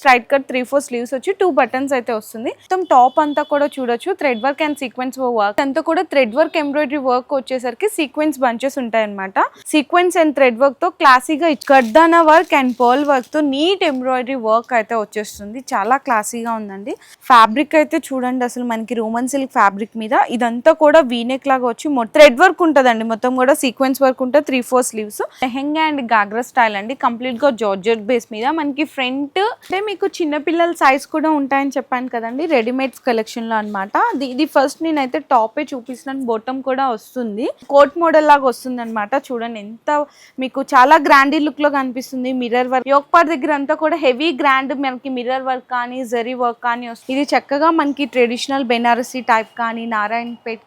Straight cut three four sleeves వచ్చి two buttons అయితే వస్తుంది. మొత్తం టాప్ అంతా కూడా చూడొచ్చు. Thread work and sequence work. అంతా కూడా థ్రెడ్ వర్క్ ఎంబ్రాయిడరీ వర్క్ వచ్చేసరికి సీక్వెన్స్ బంచెస్ ఉంటాయి అనమాట సీక్వెన్స్ అండ్ థ్రెడ్ వర్క్తో క్లాసీగా గడ్దానా వర్క్ అండ్ పర్ల్ వర్క్తో నీట్ ఎంబ్రాయిడరీ వర్క్ అయితే వచ్చేస్తుంది. చాలా క్లాసీగా ఉందండి. ఫ్యాబ్రిక్ అయితే చూడండి అసలు మనకి రోమన్ సిల్క్ ఫ్యాబ్రిక్ మీద. ఇదంతా కూడా వీనెక్ లాగా వచ్చి థ్రెడ్ వర్క్ ఉంటుందండి. మొత్తం కూడా సీక్వెన్స్ వర్క్ ఉంటుంది three four sleeves. Lehenga and ghagra style అండి. కంప్లీట్గా జార్జెట్ బేస్ మీద మనకి ఫ్రంట్ అంటే మీకు చిన్నపిల్లల సైజ్ కూడా ఉంటాయని చెప్పాను కదండి. రెడీమేడ్స్ కలెక్షన్లో అనమాట ఇది ఫస్ట్ నేనైతే టాపే చూపిస్తున్నాను. బొట్టం కూడా వస్తుంది. కోట్ మోడల్ లాగా వస్తుంది అనమాట చూడండి ఎంత మీకు చాలా గ్రాండీ లుక్లో కనిపిస్తుంది. మిర్రర్ వర్క్ యోక్పార్ దగ్గర అంతా కూడా హెవీ గ్రాండ్ మనకి మిర్రర్ వర్క్ కానీ జరీ వర్క్ కానీ వస్తుంది. ఇది చక్కగా మనకి ట్రెడిషనల్ బెనారసీ టైప్ కానీ Narayanpet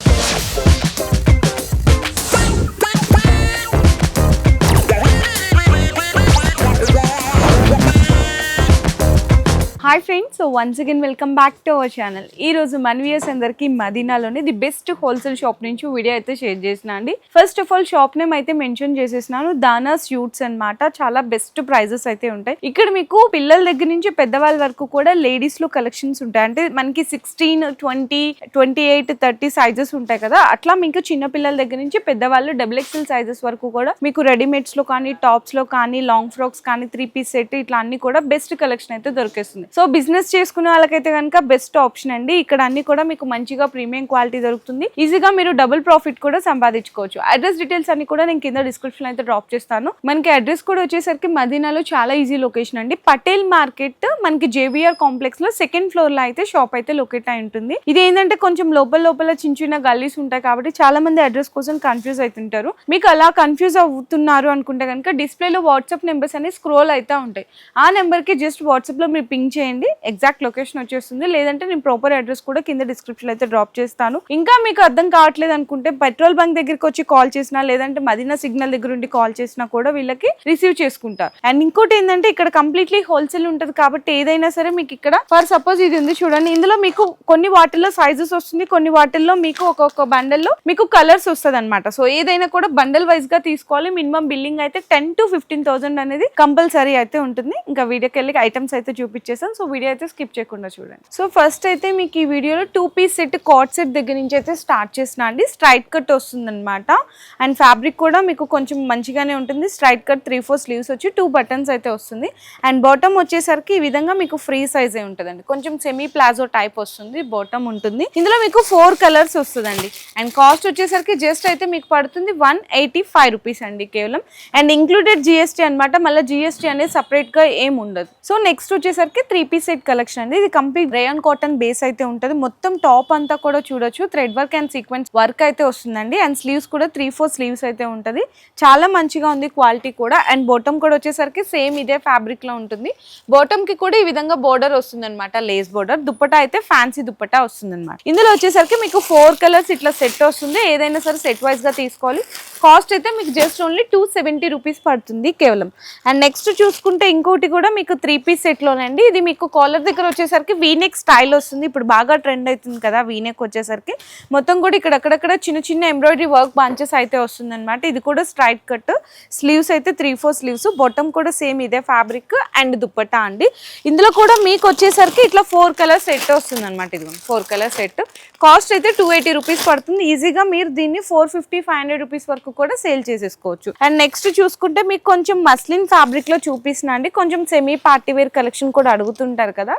hi friends so once again welcome back to our channel ఈ రోజు మన వ్యూయర్స్ అందరికి మదీనాలోని ది బెస్ట్ హోల్సేల్ షాప్ నుంచి వీడియో అయితే షేర్ చేసిన అండి. First of all shop name అయితే మెన్షన్ చేసేసినాను. దానా స్యూట్స్ అన్నమాట. చాలా బెస్ట్ ప్రైజెస్ అయితే ఉంటాయి. ఇక్కడ మీకు పిల్లల దగ్గర నుంచి పెద్దవాళ్ళ వరకు కూడా లేడీస్లో కలెక్షన్స్ ఉంటాయి. అంటే మనకి sixteen twenty twenty eight thirty sizes ఉంటాయి కదా. అట్లా మీకు చిన్న పిల్లల దగ్గర నుంచి పెద్దవాళ్ళు డబుల్ ఎక్స్ఎల్ సైజెస్ వరకు కూడా మీకు రెడీమేడ్స్లో కానీ టాప్స్లో కానీ లాంగ్ ఫ్రాక్స్ కానీ త్రీ పీస్ సెట్ ఇట్లా అన్ని కూడా బెస్ట్ కలెక్షన్ అయితే దొరికేస్తుంది. సో బిజినెస్ చేసుకునే వాళ్ళకైతే కనుక బెస్ట్ ఆప్షన్ అండి. ఇక్కడ అన్ని కూడా మీకు మంచిగా ప్రీమియం క్వాలిటీ దొరుకుతుంది. ఈజీగా మీరు డబుల్ ప్రాఫిట్ కూడా సంపాదించుకోవచ్చు. అడ్రస్ డీటెయిల్స్ అన్ని కూడా నేను కింద డిస్క్రిప్షన్ అయితే డ్రాప్ చేస్తాను. మనకి అడ్రస్ కూడా వచ్చేసరికి మదీనాలో చాలా ఈజీ లొకేషన్ అండి. పటేల్ మార్కెట్ మనకి జేబీఆర్ కాంప్లెక్స్లో సెకండ్ ఫ్లోర్లో అయితే షాప్ అయితే లొకేట్ అయి ఉంటుంది. ఇది ఏంటంటే కొంచెం లోపల లోపల చిన్న చిన్న గల్లీస్ ఉంటాయి కాబట్టి చాలా మంది అడ్రస్ కోసం కన్ఫ్యూజ్ అవుతుంటారు మీకు అలా కన్ఫ్యూజ్ అవుతున్నారు అనుకుంటే కనుక డిస్ప్లేలో వాట్సాప్ నెంబర్స్ అనేవి స్క్రోల్ అయితే ఉంటాయి. ఆ నెంబర్కి జస్ట్ వాట్సాప్లో మీరు పింక్ చేయండి. ఎగ్జాక్ట్ లొకేషన్ వచ్చేస్తుంది. లేదంటే నేను ప్రాపర్ అడ్రస్ కూడా కింద డిస్క్రిప్షన్ అయితే డ్రాప్ చేస్తాను. ఇంకా మీకు అర్థం కావట్లేదు అనుకుంటే పెట్రోల్ బంక్ దగ్గరికి వచ్చి కాల్ చేసినా లేదంటే మదీనా సిగ్నల్ దగ్గర ఉండి కాల్ చేసినా కూడా వీళ్ళకి రిసీవ్ చేసుకుంటారు అండ్ ఇంకోటి ఏంటంటే ఇక్కడ కంప్లీట్లీ హోల్సేల్ ఉంటుంది కాబట్టి ఏదైనా సరే మీకు ఇక్కడ ఫర్ సపోజ్ ఇది ఉంది చూడండి. ఇందులో మీకు కొన్ని వాటిల్లో సైజెస్ వస్తుంది. కొన్ని వాటిల్లో మీకు ఒక్కొక్క బండల్లో మీకు కలర్స్ వస్తుంది అనమాట సో ఏదైనా కూడా బండల్ వైజ్గా తీసుకోవాలి. మినిమం బిల్లింగ్ అయితే టెన్ టు ఫిఫ్టీన్ థౌసండ్ అనేది కంపల్సరీ అయితే ఉంటుంది. ఇంకా వీడియోకి వెళ్ళి ఐటమ్స్ అయితే చూపించేసాం సో వీడియో అయితే స్కిప్ చేయకుండా చూడండి. సో ఫస్ట్ అయితే మీకు ఈ వీడియోలో two piece set cot set దగ్గర నుంచి అయితే స్టార్ట్ చేసిన అండి. స్ట్రైట్ కట్ వస్తుంది అనమాట అండ్ ఫ్యాబ్రిక్ కూడా మీకు కొంచెం మంచిగానే ఉంటుంది. Straight cut three four sleeves వచ్చి టూ బటన్స్ అయితే వస్తుంది. అండ్ బాటమ్ వచ్చేసరికి ఈ విధంగా మీకు ఫ్రీ సైజే ఉంటుందండి. కొంచెం సెమీ ప్లాజో టైప్ వస్తుంది. బాటమ్ ఉంటుంది. ఇందులో మీకు ఫోర్ కలర్స్ వస్తుందండి. అండ్ కాస్ట్ వచ్చేసరికి జస్ట్ అయితే మీకు పడుతుంది వన్ ఎయిటీ ఫైవ్ రూపీస్ అండి కేవలం. అండ్ ఇంక్లూడెడ్ జిఎస్టీ అనమాట మళ్ళీ జిఎస్టీ అనేది సపరేట్గా ఏం ఉండదు. సో నెక్స్ట్ వచ్చేసరికి త్రీ పీస్ సెట్ కలెక్షన్ అండి. ఇది కంప్లీట్ రేయన్ కాటన్ బేస్ అయితే ఉంటుంది. మొత్తం టాప్ అంతా కూడా చూడొచ్చు. Thread work and sequence work అయితే వస్తుందండి. అండ్ స్లీవ్స్ కూడా త్రీ ఫోర్ స్లీవ్స్ అయితే ఉంటుంది. చాలా మంచిగా ఉంది క్వాలిటీ కూడా. అండ్ బాటమ్ కూడా వచ్చేసరికి సేమ్ ఇదే ఫ్యాబ్రిక్లో ఉంటుంది. బాటమ్కి కూడా ఈ విధంగా బోర్డర్ వస్తుంది అనమాట లేస్ బోర్డర్ దుప్పటా అయితే ఫ్యాన్సీ దుప్పటా వస్తుంది అనమాట ఇందులో వచ్చేసరికి మీకు ఫోర్ కలర్స్ ఇట్లా సెట్ వస్తుంది. ఏదైనా సరే సెట్ వైజ్గా తీసుకోవాలి. కాస్ట్ అయితే మీకు just only two seventy rupees పడుతుంది కేవలం. అండ్ నెక్స్ట్ చూసుకుంటే ఇంకోటి కూడా మీకు త్రీ పీస్ సెట్లోనండి ఇది మీకు కాలర్ దగ్గర వచ్చేసరికి వీనెక్ స్టైల్ వస్తుంది. ఇప్పుడు బాగా ట్రెండ్ అవుతుంది కదా వీనెక్ వచ్చేసరికి. మొత్తం కూడా ఇక్కడ అక్కడక్కడ చిన్న చిన్న ఎంబ్రాయిడరీ వర్క్ బాంచెస్ అయితే వస్తుంది అనమాట ఇది కూడా స్ట్రైట్ కట్ స్లీవ్స్ అయితే త్రీ ఫోర్ స్లీవ్స్ బొట్టం కూడా సేమ్ ఇదే ఫ్యాబ్రిక్ అండ్ దుప్పటా అండి. ఇందులో కూడా మీకు వచ్చేసరికి ఇట్లా ఫోర్ కలర్ సెట్ వస్తుంది అనమాట ఇది ఫోర్ కలర్ సెట్ కాస్ట్ అయితే టూ ఎయిటీ రూపీస్ పడుతుంది. ఈజీగా మీరు దీన్ని four fifty five hundred rupees వరకు కూడా సేల్ చేసేసుకోవచ్చు. అండ్ నెక్స్ట్ చూసుకుంటే మీకు కొంచెం మస్లిన్ ఫ్యాబ్రిక్లో చూపిస్తున్నా అండి. కొంచెం సెమీ పార్టీ వేర్ కలెక్షన్ కూడా అడుగుతుంటారు కదా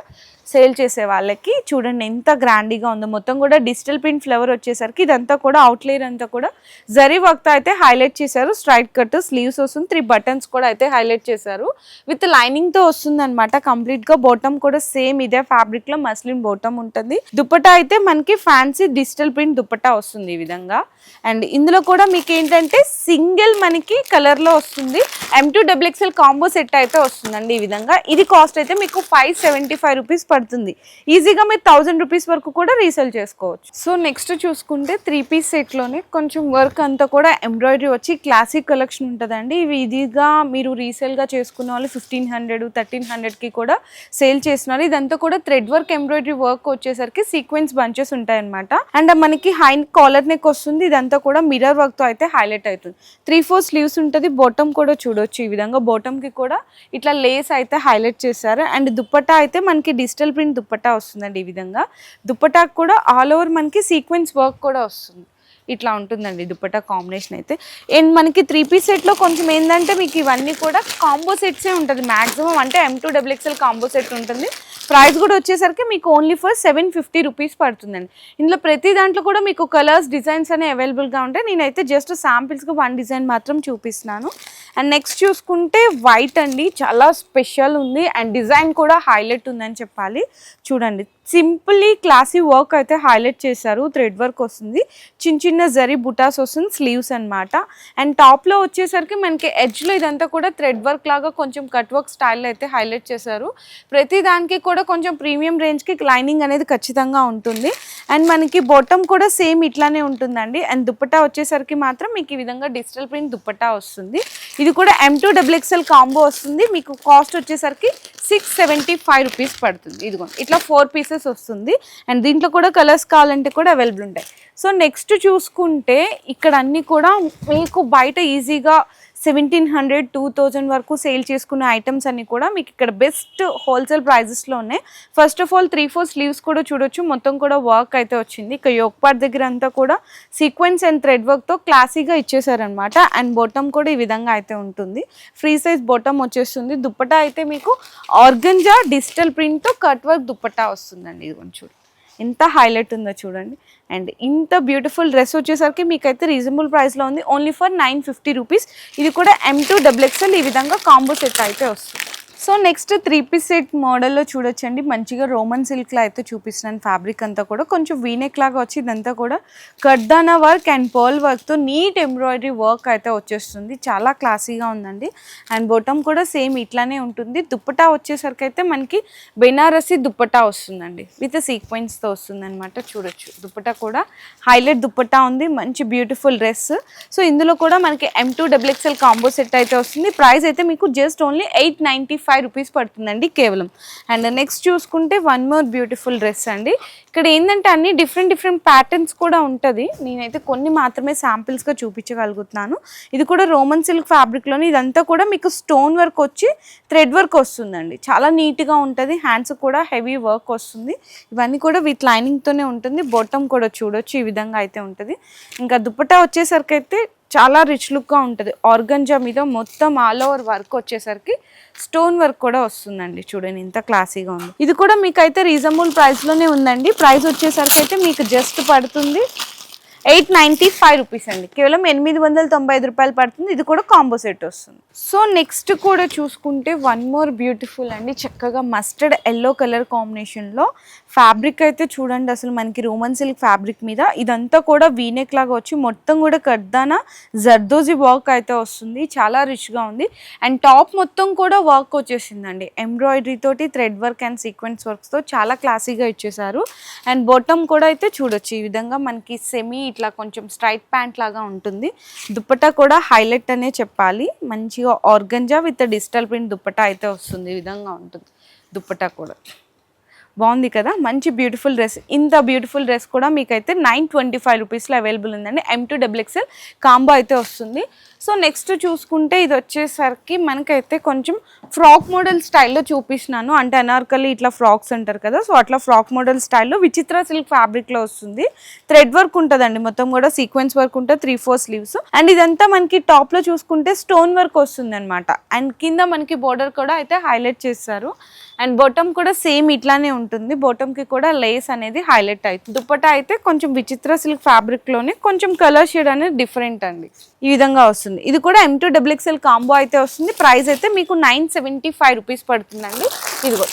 సేల్ చేసే వాళ్ళకి. చూడండి ఎంత గ్రాండీగా ఉందో. మొత్తం కూడా డిజిటల్ ప్రింట్ ఫ్లవర్ వచ్చేసరికి ఇదంతా కూడా అవుట్లేయర్ అంతా కూడా జరీ వర్క్ అయితే హైలైట్ చేశారు. స్ట్రైట్ కట్ స్లీవ్స్ వస్తుంది. త్రీ బటన్స్ కూడా అయితే హైలైట్ చేశారు. విత్ లైనింగ్తో వస్తుంది అనమాట కంప్లీట్గా బోటం కూడా సేమ్ ఇదే ఫ్యాబ్రిక్లో మస్లిన్ బోటం ఉంటుంది. దుప్పటా అయితే మనకి ఫ్యాన్సీ డిజిటల్ ప్రింట్ దుప్పటా వస్తుంది ఈ విధంగా. అండ్ ఇందులో కూడా మీకు ఏంటంటే సింగిల్ మనకి కలర్లో వస్తుంది. M to double combo set అయితే వస్తుందండి ఈ విధంగా. ఇది కాస్ట్ అయితే మీకు ఫైవ్ సెవెంటీ ఫైవ్ రూపీస్ పడుతుంది. ఈజీగా మీరు థౌసండ్ రూపీస్ వరకు కూడా రీసేల్ చేసుకోవచ్చు. సో నెక్స్ట్ చూసుకుంటే త్రీ పీస్ సెట్లోనే కొంచెం వర్క్ అంతా కూడా ఎంబ్రాయిడరీ వచ్చి క్లాసిక్ కలెక్షన్ ఉంటుందండి. ఇవి ఇదిగా మీరు రీసేల్గా చేసుకున్న వాళ్ళు ఫిఫ్టీన్ హండ్రెడ్ థర్టీన్ హండ్రెడ్కి కూడా సేల్ చేస్తున్నారు. ఇదంతా కూడా థ్రెడ్ వర్క్ ఎంబ్రాయిడరీ వర్క్ వచ్చేసరికి సీక్వెన్స్ బంచెస్ ఉంటాయన్నమాట. అండ్ మనకి హై కాలర్ నెక్ వస్తుంది. ఇదంతా కూడా మిర్రర్ వర్క్తో అయితే హైలైట్ అవుతుంది. త్రీ ఫోర్ స్లీవ్స్ ఉంటుంది. బాటమ్ కూడా చూడొచ్చు ఈ విధంగా. బాటమ్కి కూడా ఇట్లా లేస్ అయితే హైలైట్ చేశారు. అండ్ దుప్పట దుప్పటా అయితే మనకి డిజిటల్ ప్రింట్ దుప్పటా వస్తుందండి ఈ విధంగా. దుప్పటాకు కూడా ఆల్ ఓవర్ మనకి సీక్వెన్స్ వర్క్ కూడా వస్తుంది. ఇట్లా ఉంటుందండి దుప్పటా కాంబినేషన్ అయితే. అండ్ మనకి త్రీ పీస్ సెట్లో కొంచెం ఏంటంటే మీకు ఇవన్నీ కూడా కాంబో సెట్సే ఉంటుంది మ్యాక్సిమం అంటే M to double XL combo set ఉంటుంది. ప్రైస్ కూడా వచ్చేసరికి మీకు only for seven fifty rupees పడుతుందండి. ఇందులో ప్రతి దాంట్లో కూడా మీకు కలర్స్ డిజైన్స్ అనేవి అవైలబుల్గా ఉంటాయి. నేనైతే జస్ట్ శాంపిల్స్గా వన్ డిజైన్ మాత్రం చూపిస్తున్నాను. అండ్ నెక్స్ట్ చూసుకుంటే వైట్ అండి. చాలా స్పెషల్ ఉంది. అండ్ డిజైన్ కూడా హైలైట్ ఉందని చెప్పాలి. చూడండి. సింపుల్లీ క్లాసీ వర్క్ అయితే హైలైట్ చేశారు. థ్రెడ్ వర్క్ వస్తుంది. చిన్న చిన్న జరీ బుటాస్ వస్తుంది. స్లీవ్స్ అనమాట అండ్ టాప్లో వచ్చేసరికి మనకి ఎడ్జ్లో ఇదంతా కూడా థ్రెడ్ వర్క్ లాగా కొంచెం కట్ వర్క్ స్టైల్ అయితే హైలైట్ చేశారు. ప్రతి దానికి కూడా కొంచెం ప్రీమియం రేంజ్కి లైనింగ్ అనేది ఖచ్చితంగా ఉంటుంది. అండ్ మనకి బొట్టం కూడా సేమ్ ఇట్లానే ఉంటుందండి. అండ్ దుప్పటా వచ్చేసరికి మాత్రం మీకు ఈ విధంగా డిజిటల్ ప్రింట్ దుప్పటా వస్తుంది. ఇది కూడా M to double XL combo వస్తుంది. మీకు కాస్ట్ వచ్చేసరికి సిక్స్ సెవెంటీ ఫైవ్ రూపీస్ పడుతుంది. ఇదిగోండి ఇట్లా ఫోర్ పీసెస్ వస్తుంది. అండ్ దీంట్లో కూడా కలర్స్ కావాలంటే కూడా అవైలబుల్ ఉంటాయి. సో నెక్స్ట్ చూసుకుంటే ఇక్కడ అన్నీ కూడా మీకు బయట ఈజీగా సెవెంటీన్ హండ్రెడ్ టూ థౌజండ్ వరకు సేల్ చేసుకునే ఐటమ్స్ అన్నీ కూడా మీకు ఇక్కడ బెస్ట్ హోల్సేల్ ప్రైజెస్లో ఉన్నాయి. First of all three four sleeves కూడా చూడొచ్చు. మొత్తం కూడా వర్క్ అయితే వచ్చింది. ఇక యోక్ పార్ట్ దగ్గర అంతా కూడా సీక్వెన్స్ అండ్ థ్రెడ్ వర్క్తో క్లాసీగా ఇచ్చేసారనమాట అండ్ బొటమ్ కూడా ఈ విధంగా అయితే ఉంటుంది. ఫ్రీ సైజ్ బొటమ్ వచ్చేస్తుంది. దుప్పటా అయితే మీకు ఆర్గంజా డిజిటల్ ప్రింట్తో కట్ వర్క్ దుప్పటా వస్తుందండి. ఇది కొంచెం ఎంత హైలైట్ ఉందో చూడండి. అండ్ ఇంత బ్యూటిఫుల్ డ్రెస్ వచ్చేసరికి మీకైతే రీజనబుల్ ప్రైస్లో ఉంది. Only for nine fifty rupees. ఇది కూడా ఎం టూ డబుల్ ఎక్స్ఎల్ ఈ విధంగా కాంబో సెట్ అయితే వస్తుంది. So next three piece set మోడల్లో చూడొచ్చండి. మంచిగా రోమన్ సిల్క్లో అయితే చూపిస్తున్నాను. ఫ్యాబ్రిక్ అంతా కూడా కొంచెం వీనెక్ లాగా వచ్చి ఇదంతా కూడా కర్దానా వర్క్ అండ్ పర్ల్ వర్క్తో నీట్ ఎంబ్రాయిడరీ వర్క్ అయితే వచ్చేస్తుంది. చాలా క్లాసీగా ఉందండి. అండ్ బొటమ్ కూడా సేమ్ ఇట్లానే ఉంటుంది. దుప్పటా వచ్చేసరికి అయితే మనకి బెనారసి దుప్పటా వస్తుందండి. విత్ సీక్వెన్స్తో వస్తుందన్నమాట. చూడొచ్చు. దుప్పటా కూడా హైలైట్ దుప్పటా ఉంది. మంచి బ్యూటిఫుల్ డ్రెస్. సో ఇందులో కూడా మనకి M to double combo set అయితే వస్తుంది. ప్రైస్ అయితే మీకు just only eight ninety five five rupees పడుతుందండి కేవలం. అండ్ నెక్స్ట్ చూసుకుంటే వన్ మోర్ బ్యూటిఫుల్ డ్రెస్ అండి. ఇక్కడ ఏంటంటే అన్ని డిఫరెంట్ డిఫరెంట్ ప్యాటర్న్స్ కూడా ఉంటుంది. నేనైతే కొన్ని మాత్రమే శాంపిల్స్గా చూపించగలుగుతున్నాను. ఇది కూడా రోమన్ సిల్క్ ఫ్యాబ్రిక్లోని ఇదంతా కూడా మీకు స్టోన్ వర్క్ వచ్చి థ్రెడ్ వర్క్ వస్తుందండి. చాలా నీట్గా ఉంటుంది. హ్యాండ్స్ కూడా హెవీ వర్క్ వస్తుంది. ఇవన్నీ కూడా విత్ లైనింగ్తోనే ఉంటుంది. బొట్టం కూడా చూడొచ్చు. ఈ విధంగా అయితే ఉంటుంది. ఇంకా దుప్పటా వచ్చేసరికి అయితే చాలా రిచ్ లుక్గా ఉంటుంది. ఆర్గంజా మీద మొత్తం ఆల్ ఓవర్ వర్క్ వచ్చేసరికి స్టోన్ వర్క్ కూడా వస్తుందండి చూడండి ఇంత క్లాసీగా ఉంది. ఇది కూడా మీకైతే రీజనబుల్ ప్రైస్లోనే ఉందండి. ప్రైస్ వచ్చేసరికి అయితే మీకు జస్ట్ పడుతుంది. ఎయిట్ నైంటీ ఫైవ్ రూపీస్ అండి. కేవలం ఎనిమిది వందల తొంభై ఐదు రూపాయలు పడుతుంది. ఇది కూడా కాంబో సెట్ వస్తుంది. సో నెక్స్ట్ కూడా చూసుకుంటే వన్ మోర్ బ్యూటిఫుల్ అండి. చక్కగా మస్టర్డ్ ఎల్లో కలర్ కాంబినేషన్లో ఫ్యాబ్రిక్ అయితే చూడండి. అసలు మనకి రోమన్ సిల్క్ ఫ్యాబ్రిక్ మీద ఇదంతా కూడా వీనెక్ లాగా వచ్చి మొత్తం కూడా కర్దానా జర్దోజీ వర్క్ అయితే వస్తుంది. చాలా రిచ్గా ఉంది. అండ్ టాప్ మొత్తం కూడా వర్క్ వచ్చేసిందండి. ఎంబ్రాయిడరీ తోటి థ్రెడ్ వర్క్ అండ్ సీక్వెన్స్ వర్క్స్తో చాలా క్లాసీగా ఇచ్చేసారు అండ్ బాటమ్ కూడా అయితే చూడొచ్చు. ఈ విధంగా మనకి సెమీ ఇట్లా కొంచెం స్ట్రైట్ ప్యాంట్ లాగా ఉంటుంది. దుప్పటా కూడా హైలైట్ అనే చెప్పాలి. మంచిగా organza with digital print dupatta అయితే వస్తుంది. ఈ విధంగా ఉంటుంది. దుప్పటా కూడా. బాగుంది కదా? మంచి బ్యూటిఫుల్ డ్రెస్ ఇంత బ్యూటిఫుల్ డ్రెస్ కూడా మీకైతే నైన్ ట్వంటీ ఫైవ్ రూపీస్లో అవైలబుల్ ఉందండి. M to double XL combo అయితే వస్తుంది. సో నెక్స్ట్ చూసుకుంటే ఇది వచ్చేసరికి మనకైతే కొంచెం ఫ్రాక్ మోడల్ స్టైల్లో చూపిస్తున్నాను. అంటే అనార్కలి ఇట్లా ఫ్రాక్స్ అంటారు కదా? సో అట్లా ఫ్రాక్ మోడల్ స్టైల్లో విచిత్ర సిల్క్ ఫ్యాబ్రిక్లో వస్తుంది. థ్రెడ్ వర్క్ ఉంటుందండి. మొత్తం కూడా సీక్వెన్స్ వర్క్ ఉంటుంది. త్రీ ఫోర్ స్లీవ్స్ అండ్ ఇదంతా మనకి టాప్లో చూసుకుంటే స్టోన్ వర్క్ వస్తుంది అనమాట అండ్ కింద మనకి బోర్డర్ కూడా అయితే హైలైట్ చేస్తారు అండ్ బొటమ్ కూడా సేమ్ ఇట్లానే ఉంటుంది. బొటమ్కి కూడా లేస్ అనేది హైలైట్ అవుతుంది దుప్పటా అయితే కొంచెం విచిత్ర సిల్క్ ఫ్యాబ్రిక్లోనే కొంచెం కలర్ షేడ్ అనేది డిఫరెంట్ అండి. ఈ విధంగా వస్తుంది. ఇది కూడా ఎం టూ డబుల్ కాంబో అయితే వస్తుంది. ప్రైస్ అయితే మీకు నైన్ సెవెంటీ ఫైవ్ రూపీస్ పడుతుందండి. ఇదిగో.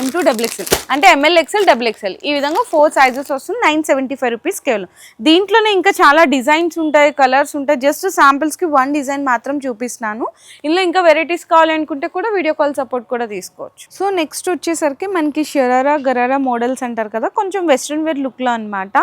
ఎం టూ డబుల్ ఎక్స్ఎల్ అంటే M L XL double XL ఈ విధంగా ఫోర్ సైజెస్ వస్తుంది నైన్ సెవెంటీ ఫైవ్ రూపీస్ కేవలం దీంట్లోనే ఇంకా చాలా డిజైన్స్ ఉంటాయి కలర్స్ ఉంటాయి. జస్ట్ శాంపిల్స్కి వన్ డిజైన్ మాత్రం చూపిస్తున్నాను. ఇందులో ఇంకా వెరైటీస్ కావాలనుకుంటే కూడా వీడియో కాల్ సపోర్ట్ కూడా తీసుకోవచ్చు. సో నెక్స్ట్ వచ్చేసరికి మనకి షరారా గరారా మోడల్స్ అంటారు కదా కొంచెం వెస్ట్రన్ వేర్ లుక్లో అనమాట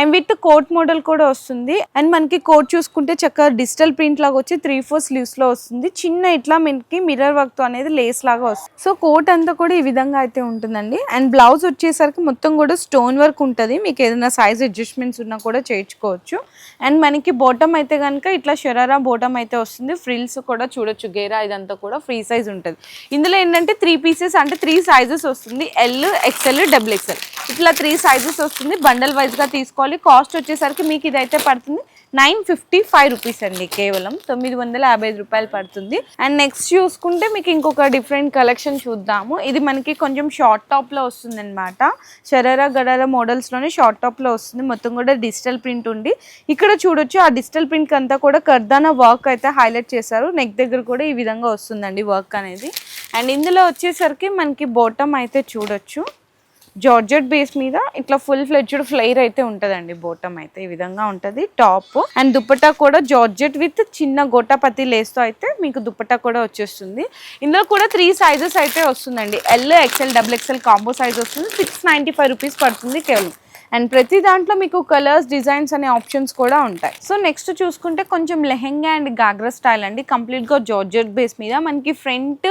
అండ్ విత్ కోట్ మోడల్ కూడా వస్తుంది. అండ్ మనకి కోట్ చూసుకుంటే చక్కగా డిజిటల్ ప్రింట్ లాగా వచ్చి త్రీ ఫోర్ స్లీవ్స్లో వస్తుంది. చిన్న ఇట్లా మనకి మిర్రర్ వర్క్తో అనేది లేస్ లాగా వస్తుంది. సో కోట్ అంతా కూడా ఈ విధంగా అయితే ఉంటుందండి. అండ్ బ్లౌజ్ వచ్చేసరికి మొత్తం కూడా స్టోన్ వర్క్ ఉంటుంది. మీకు ఏదైనా సైజ్ అడ్జస్ట్మెంట్స్ ఉన్నా కూడా చేయించుకోవచ్చు. అండ్ మనకి బోటమ్ అయితే కనుక ఇట్లా షరారా బోటమ్ అయితే వస్తుంది. ఫ్రిల్స్ కూడా చూడొచ్చు. గేరా ఇదంతా కూడా ఫ్రీ సైజ్ ఉంటుంది. ఇందులో ఏంటంటే త్రీ పీసెస్ అంటే త్రీ సైజెస్ వస్తుంది. ఎల్ ఎక్స్ఎల్ డబుల్ ఎక్స్ఎల్ ఇట్లా త్రీ సైజెస్ వస్తుంది. బండల్ వైజ్గా తీసుకోవాలి. కాస్ట్ వచ్చేసరికి మీకు ఇదైతే పడుతుంది. నైన్ ఫిఫ్టీ ఫైవ్ రూపీస్ అండి కేవలం తొమ్మిది వందల యాభై ఐదు రూపాయలు పడుతుంది. అండ్ నెక్స్ట్ చూసుకుంటే మీకు ఇంకొక డిఫరెంట్ కలెక్షన్ చూద్దాము. ఇది మనకి కొంచెం షార్ట్ టాప్లో వస్తుంది అనమాట శరారా గడారా మోడల్స్లోనే షార్ట్ టాప్లో వస్తుంది. మొత్తం కూడా డిజిటల్ ప్రింట్ ఉండి ఇక్కడ చూడొచ్చు ఆ డిజిటల్ ప్రింట్ అంతా కూడా కర్దానా వర్క్ అయితే హైలైట్ చేశారు. నెక్ దగ్గర కూడా ఈ విధంగా వస్తుందండి వర్క్ అనేది. అండ్ ఇందులో వచ్చేసరికి మనకి బోటమ్ అయితే చూడొచ్చు. జార్జెట్ బేస్ మీద ఇట్లా ఫుల్ ఫ్లెడ్జ్డ్ ఫ్లైర్ అయితే ఉంటుందండి బోటమ్ అయితే. ఈ విధంగా ఉంటుంది టాప్ అండ్ దుప్పటా కూడా జార్జెట్ విత్ చిన్న గోటాపతి లేస్తో అయితే మీకు దుప్పటా కూడా వచ్చేస్తుంది. ఇందులో కూడా త్రీ సైజెస్ అయితే వస్తుందండి. L XL double XL combo size వస్తుంది. సిక్స్ నైంటీ ఫైవ్ రూపీస్ పడుతుంది కేవలం. అండ్ ప్రతి దాంట్లో మీకు కలర్స్ డిజైన్స్ అనే ఆప్షన్స్ కూడా ఉంటాయి. సో నెక్స్ట్ చూసుకుంటే కొంచెం లెహెంగా అండ్ గాగ్రా స్టైల్ అండి. కంప్లీట్గా జార్జెట్ బేస్ మీద మనకి ఫ్రంట్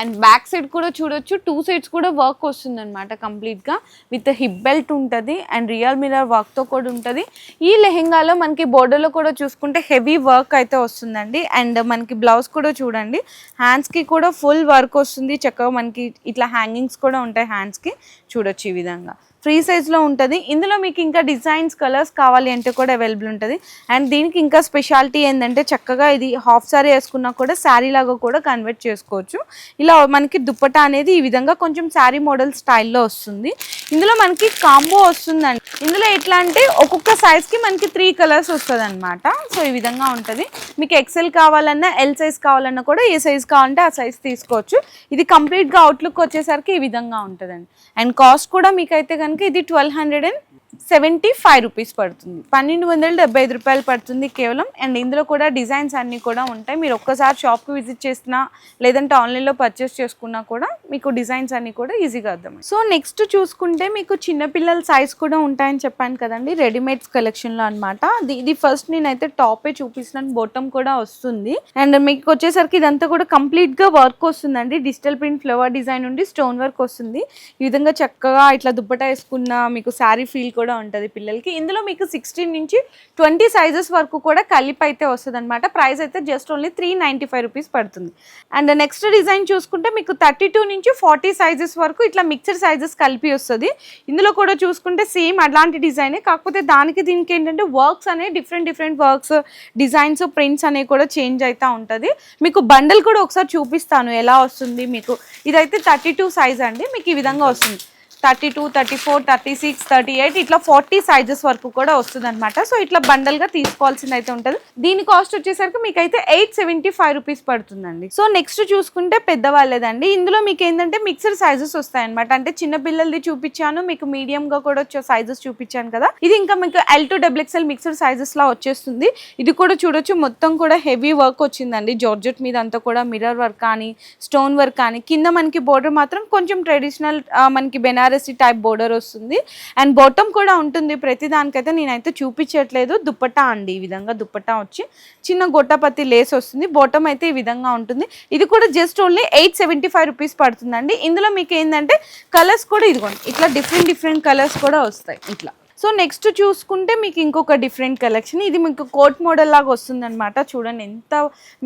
అండ్ బ్యాక్ సైడ్ కూడా చూడొచ్చు. టూ సైడ్స్ కూడా వర్క్ వస్తుంది అనమాట కంప్లీట్గా విత్ హిప్ బెల్ట్ ఉంటుంది అండ్ రియల్ మిరర్ వర్క్తో కూడా ఉంటుంది. ఈ లెహెంగాలో మనకి బోర్డర్లో కూడా చూసుకుంటే హెవీ వర్క్ అయితే వస్తుందండి. అండ్ మనకి బ్లౌజ్ కూడా చూడండి. హ్యాండ్స్కి కూడా ఫుల్ వర్క్ వస్తుంది. చక్కగా మనకి ఇట్లా హ్యాంగింగ్స్ కూడా ఉంటాయి హ్యాండ్స్కి చూడొచ్చు ఈ విధంగా. ఫ్రీ సైజ్లో ఉంటుంది. ఇందులో మీకు ఇంకా డిజైన్స్ కలర్స్ కావాలి అంటే కూడా అవైలబుల్ ఉంటుంది. అండ్ దీనికి ఇంకా స్పెషాలిటీ ఏంటంటే చక్కగా ఇది హాఫ్ సారీ వేసుకున్నా కూడా శారీ లాగా కూడా కన్వర్ట్ చేసుకోవచ్చు. ఇలా మనకి దుప్పట అనేది ఈ విధంగా కొంచెం శారీ మోడల్ స్టైల్లో వస్తుంది. ఇందులో మనకి కాంబో వస్తుందండి. ఇందులో ఎట్లా అంటే ఒక్కొక్క సైజ్కి మనకి త్రీ కలర్స్ వస్తుంది అనమాట సో ఈ విధంగా ఉంటుంది. మీకు ఎక్సెల్ కావాలన్నా ఎల్ సైజ్ కావాలన్నా కూడా ఏ సైజ్ కావాలంటే ఆ సైజ్ తీసుకోవచ్చు. ఇది కంప్లీట్గా అవుట్లుక్ వచ్చేసరికి ఈ విధంగా ఉంటుందండి. అండ్ కాస్ట్ కూడా మీకైతే కనుక ఇది twelve hundred and seventy five rupees పడుతుంది. పన్నెండు వందల డెబ్బై ఐదు రూపాయలు పడుతుంది కేవలం. అండ్ ఇందులో కూడా డిజైన్స్ అన్నీ కూడా ఉంటాయి. మీరు ఒక్కసారి షాప్కి విజిట్ చేసినా లేదంటే ఆన్లైన్లో పర్చేస్ చేసుకున్నా కూడా మీకు డిజైన్స్ అన్నీ కూడా ఈజీగా అర్థం సో నెక్స్ట్ చూసుకుంటే మీకు చిన్నపిల్లల సైజ్ కూడా ఉంటాయని చెప్పాను కదండి. రెడీమేడ్స్ కలెక్షన్లో అనమాట ఇది ఫస్ట్ నేనైతే టాపే చూపిస్తున్నాను. బొట్టం కూడా వస్తుంది. అండ్ మీకు వచ్చేసరికి ఇదంతా కూడా కంప్లీట్గా వర్క్ వస్తుందండి. డిజిటల్ ప్రింట్ ఫ్లవర్ డిజైన్ ఉండి స్టోన్ వర్క్ వస్తుంది. ఈ విధంగా చక్కగా ఇట్లా దుప్పట వేసుకున్న మీకు శారీ ఫీల్ కూడా కూడా ఉంటుంది పిల్లలకి. ఇందులో మీకు సిక్స్టీన్ నుంచి ట్వంటీ సైజెస్ వరకు కూడా కలిపి అయితే వస్తుంది అనమాట ప్రైస్ అయితే just only three ninety five rupees పడుతుంది. అండ్ నెక్స్ట్ డిజైన్ చూసుకుంటే మీకు థర్టీ టూ నుంచి ఫార్టీ సైజెస్ వరకు ఇట్లా మిక్సర్ సైజెస్ కలిపి వస్తుంది. ఇందులో కూడా చూసుకుంటే సేమ్ అలాంటి డిజైనే కాకపోతే దానికి దీనికి ఏంటంటే వర్క్స్ అనేవి different different works designs prints అనేవి కూడా చేంజ్ అవుతూ ఉంటుంది. మీకు బండల్ కూడా ఒకసారి చూపిస్తాను ఎలా వస్తుంది మీకు. ఇదైతే థర్టీ టూ సైజ్ అండి. మీకు ఈ విధంగా వస్తుంది. Thirty two thirty four thirty six thirty eight ఇట్లా ఫార్టీ సైజెస్ వరకు కూడా వస్తుంది అనమాట సో ఇట్లా బండల్గా తీసుకోవాల్సింది అయితే ఉంటుంది. దీని కాస్ట్ వచ్చేసరికి మీకు అయితే ఎయిట్ సెవెంటీ ఫైవ్ రూపీస్ పడుతుందండి. సో నెక్స్ట్ చూసుకుంటే పెద్దవాళ్ళేదండి. ఇందులో మీకు ఏంటంటే మిక్సర్ సైజెస్ వస్తాయి అనమాట అంటే చిన్న పిల్లలది చూపించాను మీకు మీడియంగా కూడా వచ్చే సైజెస్ చూపించాను కదా. ఇది ఇంకా మీకు L to WXL XL mixer sizes లా వచ్చేస్తుంది. ఇది కూడా చూడొచ్చు మొత్తం కూడా హెవీ వర్క్ వచ్చిందండి. జార్జెట్ మీద అంతా కూడా మిర్రర్ వర్క్ కానీ స్టోన్ వర్క్ కానీ కింద మనకి బోర్డర్ మాత్రం కొంచెం ట్రెడిషనల్ మనకి బెనార్ టైప్ బోర్డర్ వస్తుంది. అండ్ బాటమ్ కూడా ఉంటుంది. ప్రతి దానికైతే నేనైతే చూపించట్లేదు. దుప్పట్టా అండి. ఈ విధంగా దుప్పట్టా వచ్చి చిన్న గొట్టపత్తి లేస్ వస్తుంది. బాటమ్ అయితే ఈ విధంగా ఉంటుంది. ఇది కూడా just only eight seventy five rupees పడుతుందండి. ఇందులో మీకు ఏంటంటే కలర్స్ కూడా ఇదిగోండి. ఇట్లా డిఫరెంట్ డిఫరెంట్ కలర్స్ కూడా వస్తాయి. ఇట్లా. సో నెక్స్ట్ చూసుకుంటే మీకు ఇంకొక డిఫరెంట్ కలెక్షన్. ఇది మీకు కోట్ మోడల్ లాగా వస్తుంది అనమాట చూడండి ఎంత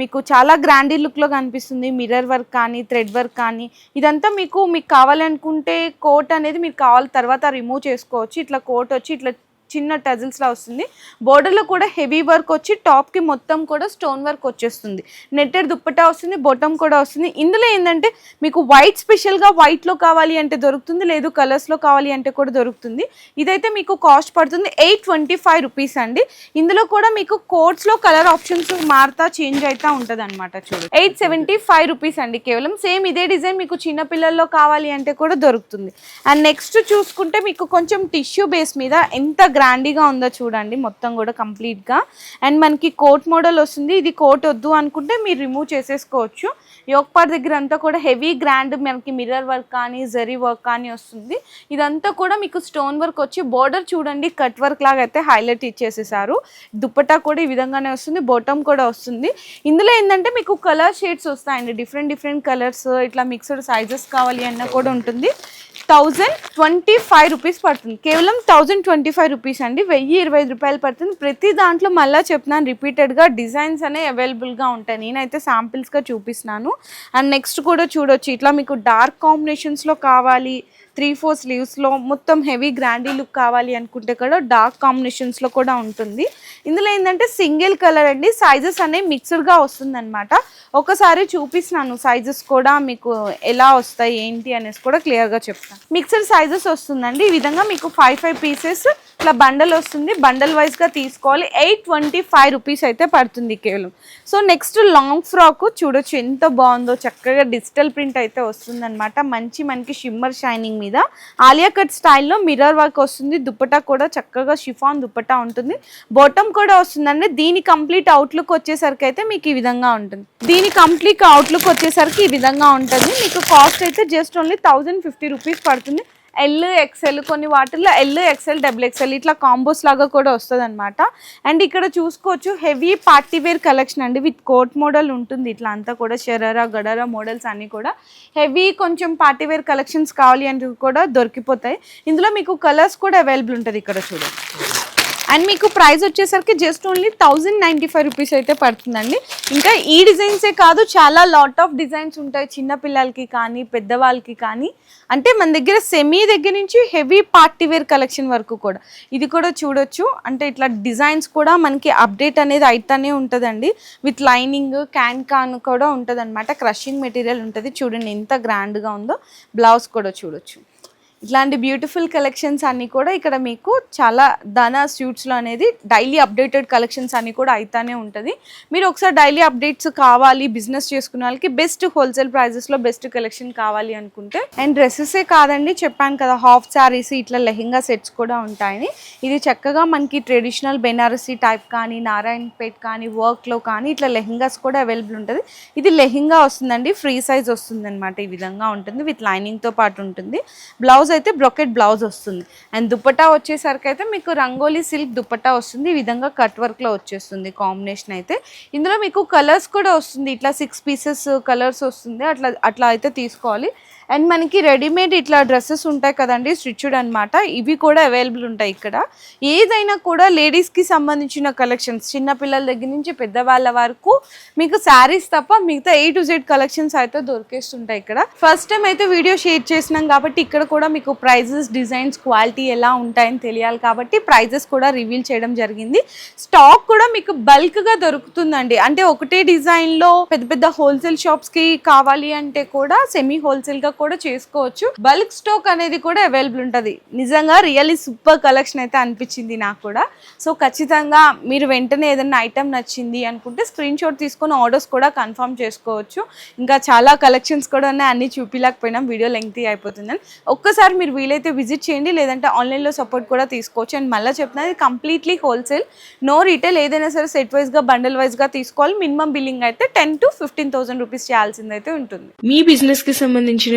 మీకు చాలా గ్రాండీ లుక్లో కనిపిస్తుంది. మిర్రర్ వర్క్ కానీ థ్రెడ్ వర్క్ కానీ. ఇదంతా మీకు మీకు కావాలనుకుంటే కోట్ అనేది మీరు కావాలి తర్వాత రిమూవ్ చేసుకోవచ్చు. ఇట్లా కోట్ వచ్చి ఇట్లా చిన్న టజిల్స్లా వస్తుంది. బోర్డర్లో కూడా హెవీ వర్క్ వచ్చి టాప్కి మొత్తం కూడా స్టోన్ వర్క్ వచ్చేస్తుంది. నెట్టెడ్ దుప్పటా వస్తుంది బొటం కూడా వస్తుంది. ఇందులో ఏంటంటే మీకు వైట్ స్పెషల్గా వైట్లో కావాలి అంటే దొరుకుతుంది లేదు కలర్స్లో కావాలి అంటే కూడా దొరుకుతుంది. ఇదైతే మీకు కాస్ట్ పడుతుంది ఎయిట్ ట్వంటీ ఫైవ్ రూపీస్ అండి. ఇందులో కూడా మీకు కోట్స్లో కలర్ ఆప్షన్స్ మారుతా చేంజ్ అవుతా ఉంటుంది అనమాట చూడు. ఎయిట్ సెవెంటీ ఫైవ్ రూపీస్ అండి కేవలం. సేమ్ ఇదే డిజైన్ మీకు చిన్నపిల్లల్లో కావాలి అంటే కూడా దొరుకుతుంది. అండ్ నెక్స్ట్ చూసుకుంటే మీకు కొంచెం టిష్యూ బేస్ మీద ఎంత గ్రాండీగా ఉందో చూడండి మొత్తం కూడా కంప్లీట్గా. అండ్ మనకి కోట్ మోడల్ వస్తుంది ఇది కోట్ వద్దు అనుకుంటే మీరు రిమూవ్ చేసేసుకోవచ్చు. యోక్పాట్ దగ్గర అంతా కూడా హెవీ గ్రాండ్ మనకి మిర్రర్ వర్క్ కానీ జరీ వర్క్ కానీ వస్తుంది. ఇదంతా కూడా మీకు స్టోన్ వర్క్ వచ్చి బోర్డర్ చూడండి కట్ వర్క్ లాగా అయితే హైలైట్ ఇచ్చేసేసారు. దుప్పటా కూడా ఈ విధంగానే వస్తుంది బోటమ్ కూడా వస్తుంది. ఇందులో ఏంటంటే మీకు కలర్ షేడ్స్ వస్తాయండి డిఫరెంట్ డిఫరెంట్ కలర్స్ ఇట్లా మిక్స్డ్ సైజెస్ కావాలి అన్న కూడా ఉంటుంది. థౌజండ్ ట్వంటీ ఫైవ్ రూపీస్ పడుతుంది. కేవలం థౌజండ్ ట్వంటీ ఫైవ్ రూపీస్ అండి. వెయ్యి ఇరవై ఐదు రూపాయలు పడుతుంది. ప్రతి దాంట్లో మళ్ళీ చెప్తున్నాను రిపీటెడ్గా డిజైన్స్ అనే అవైలబుల్గా ఉంటాయి. నేనైతే శాంపిల్స్గా చూపిస్తున్నాను. అండ్ నెక్స్ట్ కూడా చూడొచ్చు. ఇట్లా మీకు డార్క్ కాంబినేషన్స్లో కావాలి త్రీ ఫోర్ స్లీవ్స్లో మొత్తం హెవీ గ్రాండీ లుక్ కావాలి అనుకుంటే కూడా డార్క్ కాంబినేషన్స్లో కూడా ఉంటుంది. ఇందులో ఏంటంటే సింగిల్ కలర్ అండి. సైజెస్ అనేవి మిక్స్డ్గా వస్తుందన్నమాట. ఒకసారి చూపిస్తున్నాను సైజెస్ కూడా మీకు ఎలా వస్తాయి ఏంటి అనేసి కూడా క్లియర్గా చెప్తాను మిక్సర్ సైజెస్ వస్తుందండి. ఈ విధంగా మీకు ఫైవ్ ఫైవ్ పీసెస్ ఇట్లా బండల్ వస్తుంది. బండల్ వైజ్గా తీసుకోవాలి. ఎయిట్ ట్వంటీ ఫైవ్ రూపీస్ అయితే పడుతుంది కేవలం. సో నెక్స్ట్ లాంగ్ ఫ్రాక్ చూడొచ్చు ఎంత బాగుందో. చక్కగా డిజిటల్ ప్రింట్ అయితే వస్తుందన్నమాట. మంచి మనకి షిమ్మర్ షైనింగ్ మీద ఆలియా కట్ స్టైల్లో మిర్రర్ వర్క్ వస్తుంది. దుప్పటా కూడా చక్కగా షిఫాన్ దుప్పటా ఉంటుంది. బాటమ్ కూడా వస్తుందండి. దీని కంప్లీట్ అవుట్లుక్ వచ్చేసరికి అయితే మీకు ఈ విధంగా ఉంటుంది. దీని కంప్లీట్ అవుట్లుక్ వచ్చేసరికి ఈ విధంగా ఉంటుంది. మీకు కాస్ట్ అయితే just only thousand fifty rupees పడుతుంది. ఎల్ ఎక్సెల్ కొన్ని వాటిల్లో ఎల్ ఎక్సెల్ డబుల్ ఎక్సెల్ ఇట్లా కాంబోస్ లాగా కూడా వస్తుంది అనమాట అండ్ ఇక్కడ చూసుకోవచ్చు హెవీ పార్టీ వేర్ కలెక్షన్ అండి. విత్ కోట్ మోడల్ ఉంటుంది. ఇట్లా అంతా కూడా షరారా గడారా మోడల్స్ అన్నీ కూడా. హెవీ కొంచెం పార్టీ వేర్ కలెక్షన్స్ కావాలి అంటే కూడా దొరికిపోతాయి. ఇందులో మీకు కలర్స్ కూడా అవైలబుల్ ఉంటుంది ఇక్కడ చూడండి. అండ్ మీకు ప్రైస్ వచ్చేసరికి just only thousand ninety five rupees అయితే పడుతుందండి. ఇంకా ఈ డిజైన్సే కాదు చాలా లాట్ ఆఫ్ డిజైన్స్ ఉంటాయి. చిన్న పిల్లలకి కానీ పెద్దవాళ్ళకి కానీ. అంటే మన దగ్గర సెమీ దగ్గర నుంచి హెవీ పార్టీ వేర్ కలెక్షన్ వరకు కూడా. ఇది కూడా చూడొచ్చు. అంటే ఇట్లా డిజైన్స్ కూడా మనకి అప్డేట్ అనేది అయితేనే ఉంటుందండి. విత్ లైనింగ్ క్యాన్ కాన్ కూడా ఉంటుంది అనమాట క్రషింగ్ మెటీరియల్ ఉంటుంది. చూడండి ఎంత గ్రాండ్గా ఉందో. బ్లౌజ్ కూడా చూడొచ్చు. ఇట్లాంటి బ్యూటిఫుల్ కలెక్షన్స్ అన్నీ కూడా ఇక్కడ మీకు చాలా ధన స్యూట్స్లో అనేది డైలీ అప్డేటెడ్ కలెక్షన్స్ అన్నీ కూడా అయితేనే ఉంటుంది. మీరు ఒకసారి డైలీ అప్డేట్స్ కావాలి బిజినెస్ చేసుకునే వాళ్ళకి బెస్ట్ హోల్సేల్ ప్రైజెస్లో బెస్ట్ కలెక్షన్ కావాలి అనుకుంటే అండ్ డ్రెస్సెసే కాదండి చెప్పాను కదా హాఫ్ శారీస్ ఇట్లా లెహెంగా సెట్స్ కూడా ఉంటాయని. ఇది చక్కగా మనకి ట్రెడిషనల్ బెనారసీ టైప్ కానీ నారాయణపేట్ కానీ వర్క్లో కానీ ఇట్లా లెహెంగాస్ కూడా అవైలబుల్ ఉంటుంది. ఇది లెహెంగా వస్తుందండి ఫ్రీ సైజ్ వస్తుంది అనమాట ఈ విధంగా ఉంటుంది విత్ లైనింగ్తో పాటు ఉంటుంది. బ్లౌజ్ అయితే బ్రొకెట్ బ్లౌజ్ వస్తుంది. అండ్ దుపట్టా వచ్చేసరికి అయితే మీకు రంగోలీ సిల్క్ దుపట్టా వస్తుంది. ఈ విధంగా కట్ వర్క్లో వచ్చేస్తుంది కాంబినేషన్ అయితే. ఇందులో మీకు కలర్స్ కూడా వస్తుంది. ఇట్లా సిక్స్ పీసెస్ కలర్స్ వస్తుంది. అట్లా అట్లా అయితే తీసుకోవాలి. అండ్ మనకి రెడీమేడ్ ఇట్లా డ్రెస్సెస్ ఉంటాయి కదండి స్టిచ్డ్ అన్నమాట. ఇవి కూడా అవైలబుల్ ఉంటాయి ఇక్కడ. ఏదైనా కూడా లేడీస్కి సంబంధించిన కలెక్షన్స్ చిన్నపిల్లల దగ్గర నుంచి పెద్దవాళ్ళ వరకు మీకు శారీస్ తప్ప మిగతా ఏ టు జెడ్ కలెక్షన్స్ అయితే దొరికేస్తుంటాయి ఇక్కడ. ఫస్ట్ టైం అయితే వీడియో షేర్ చేసినాం కాబట్టి ఇక్కడ కూడా మీకు ప్రైజెస్ డిజైన్స్ క్వాలిటీ ఎలా ఉంటాయని తెలియాలి కాబట్టి ప్రైజెస్ కూడా రివీల్ చేయడం జరిగింది. స్టాక్ కూడా మీకు బల్క్గా దొరుకుతుందండి. అంటే ఒకటే డిజైన్లో పెద్ద పెద్ద హోల్సేల్ షాప్స్కి కావాలి అంటే కూడా సెమీ హోల్సేల్గా కూడా చేసుకోవచ్చు. బల్క్ స్టాక్ అనేది కూడా అవైలబుల్ ఉంటుంది. నిజంగా రియల్లీ సూపర్ కలెక్షన్ అయితే అనిపించింది నాకు కూడా. సో ఖచ్చితంగా మీరు వెంటనే ఏదైనా ఐటమ్ నచ్చింది అనుకుంటే స్క్రీన్ షాట్ తీసుకొని ఆర్డర్స్ కూడా కన్ఫర్మ్ చేసుకోవచ్చు. ఇంకా చాలా కలెక్షన్స్ కూడా ఉన్నాయి. అన్ని చూపించలేకపోయినాం వీడియో లెంగ్తీ అయిపోతుందని. ఒక్కసారి మీరు వీలైతే విజిట్ చేయండి. లేదంటే ఆన్లైన్లో సపోర్ట్ కూడా తీసుకోవచ్చు. అండ్ మళ్ళీ చెప్తున్నది కంప్లీట్లీ హోల్సేల్. No retail. ఏదైనా సరే సెట్ వైజ్గా బండల్ వైజ్గా తీసుకోవాలి. మినిమం బిల్లింగ్ అయితే ten to fifteen thousand rupees చేయాల్సింది అయితే ఉంటుంది. మీ బిజినెస్కి సంబంధించిన